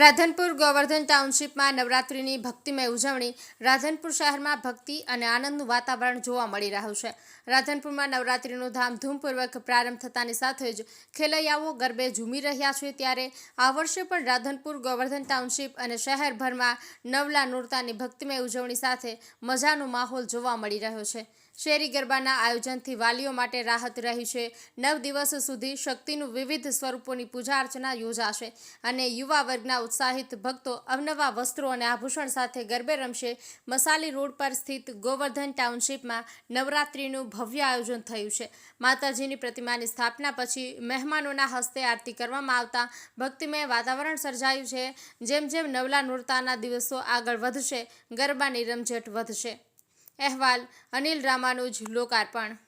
રાધનપુર ગોવર્ધન ટાઉનશીપમાં નવરાત્રિની ભક્તિમય ઉજવણી રાધનપુર શહેરમાં ભક્તિ અને આનંદનું વાતાવરણ જોવા મળી રહ્યું છે. રાધનપુરમાં નવરાત્રિનો ધામધૂમપૂર્વક પ્રારંભ થતાની સાથે જ ખેલૈયાઓ ગરબે ઝૂમી રહ્યા છે ત્યારે આ વર્ષે પણ રાધનપુર ગોવર્ધન ટાઉનશીપ અને શહેરભરમાં નવલા નોરતાની ભક્તિમય ઉજવણી સાથે મજાનો માહોલ જોવા મળી રહ્યો છે. શેરી ગરબાના આયોજનથી વાલીઓ માટે રાહત રહી છે. નવ દિવસ સુધી શક્તિનું વિવિધ સ્વરૂપોની પૂજા અર્ચના યોજાશે અને યુવા વર્ગના ઉત્સાહિત ભક્તો અવનવા વસ્ત્રો અને આભૂષણ સાથે ગરબે રમશે. મસાલી રોડ પર સ્થિત ગોવર્ધન ટાઉનશીપમાં નવરાત્રિનું ભવ્ય આયોજન થયું છે. માતાજીની પ્રતિમાની સ્થાપના પછી મહેમાનોના હસ્તે આરતી કરવામાં આવતા ભક્તિમય વાતાવરણ સર્જાયું છે. જેમ જેમ નવલા નોરતાના દિવસો આગળ વધશે, ગરબાની રમઝટ વધશે. અહેવાલ અનિલ રામાનુજ, લોકાર્પણ.